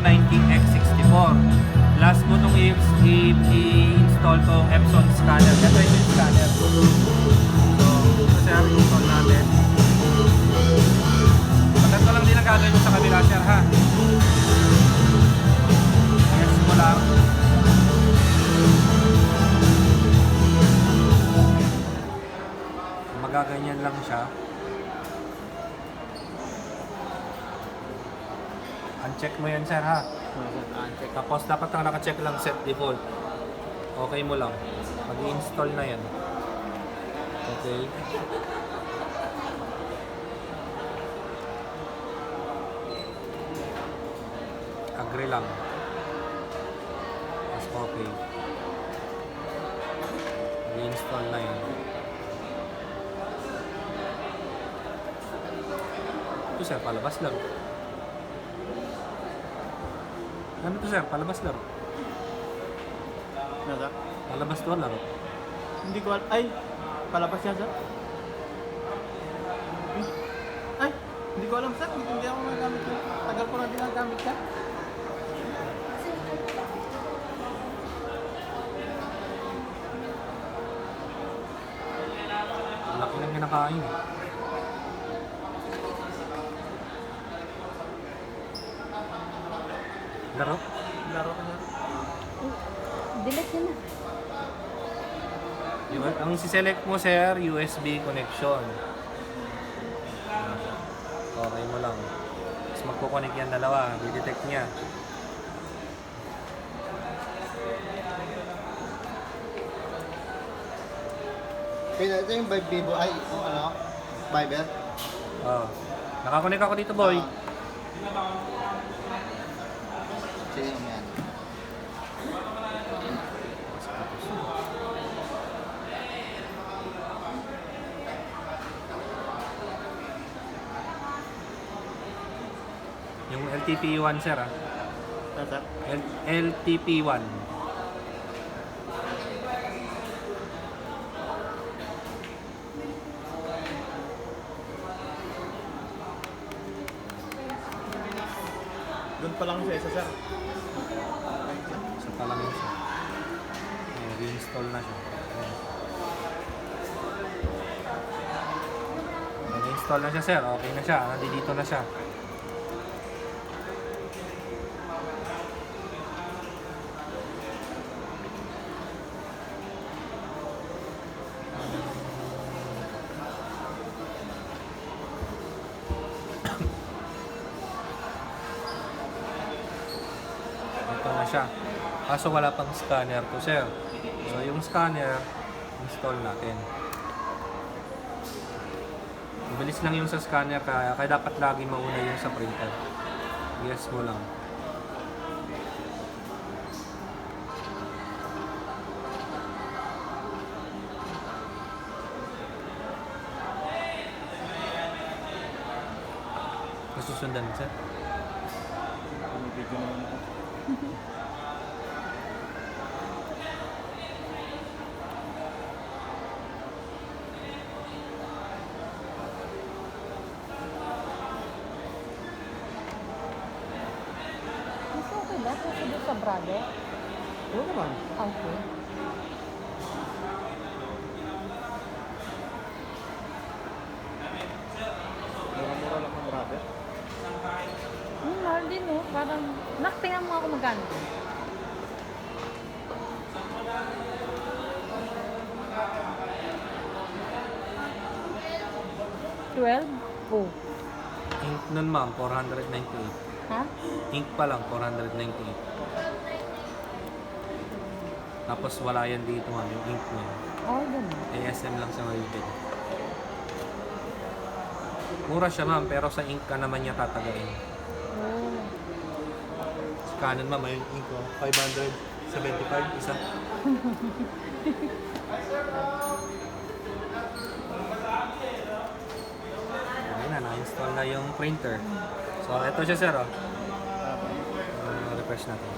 yung 90X64. Last i- i- i-install tong Epson scanner. Yung scanner. So, ito sir, install natin. Pagkat lang din ang gagawin sa kabila sir ha. Yes mo lang. Magaganyan lang siya. Uncheck mo yan sir ha. Uncheck. Tapos dapat ang naka-check lang set default. Okay mo lang. Mag-install na yan. Okay. Agree lang. Mas okay. Mag-install na yan. Ito sir, palabas lang. Ano to sir? Palabas. Ano sir? Palabas to laro. Hindi ko al- Ay! Palabas yan sir? Ay! Hindi ko alam sir. Hindi, hindi ako nagamit yun. Tagal ko na din nagamit sir. Laki lang kinakain. eh. Laro? Laro ko sir. Delete yun na. Yung, ang siselect mo sir, USB connection. Okay mo lang. Tapos magkoconnect yan dalawa. Didetect niya. Kaya ito yung Vibe Vivo, ay, yung ano, Viber. Oh. Nakakonect ako dito boy. Sige naman yan. Yung LTP1 sir ah. Ano sir? L- LTP1. Pa lang sa isa sir. Isa pa lang yun siya. Ayan, reinstall na siya. Ayan. Nag-install na siya sir. Okay na siya. Nandito na siya. Siya. Kaso wala pang scanner to sir. So yung scanner, install natin. Mabilis lang yung sa scanner kaya, kaya dapat lagi mauna yung sa printer. Yes mo lang. Nasusundan sir? Ano video naman ba? Kasi doon sa brother. Oo naman. Okay. Mura-mura lang ng brother. Hmm, mahal din oh. Parang, nak, mo ako magkano. Twelve? Oh. Nun ma'am, 498. Ha? Ink pa lang, 498. Tapos wala yan dito ma'am, yung ink niya. Oh, ganun. ASM lang sa Maribel. Mura siya ma'am, pero sa ink ka naman niya tatagain. Oh. Sa Canon ma'am, yung ink ko, 575, isa. Ayun na, na-install na yung printer. So, ito siya sir, oh. Uh, refresh natin.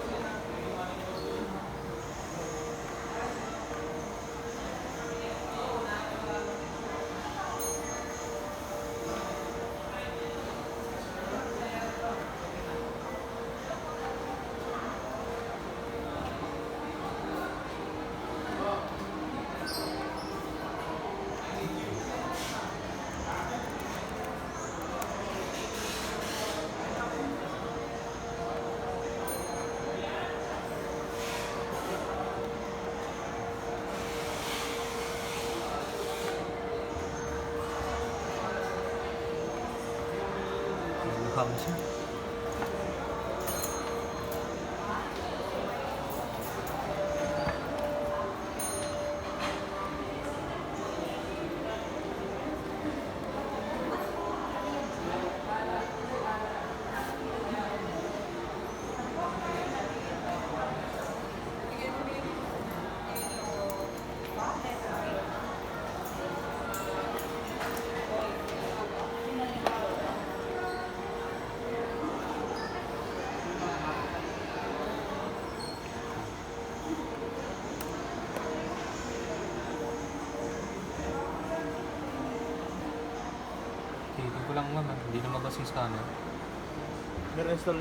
等一下 ko lang naman, hindi na mabas yung scanner. Meron install